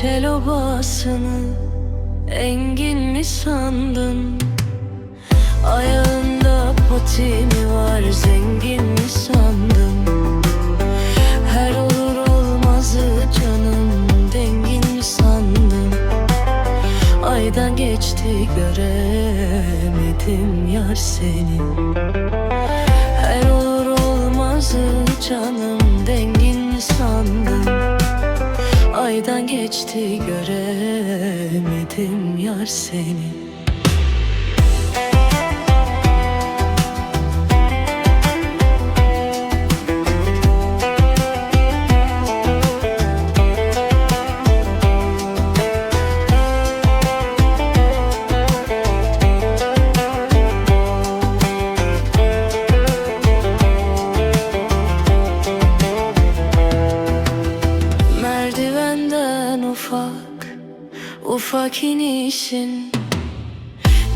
Çel obasını engin mi sandın? Ayağında pati mi var zengin mi sandın? Her olur olmazı canım dengin mi sandın? Aydan geçti göremedim yar seni Her olur olmazı canım geçti göremedim yar seni Merdivenden ufak ufak inişin.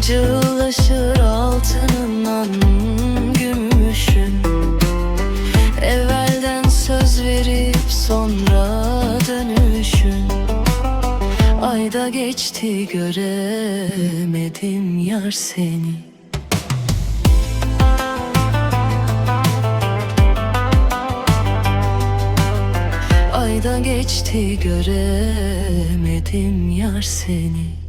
Cığlaşır altınından gümüşün. Evvelden söz verip sonra dönüşün. Ayda geçti göremedim yar seni Ayda geçti göremedim yar seni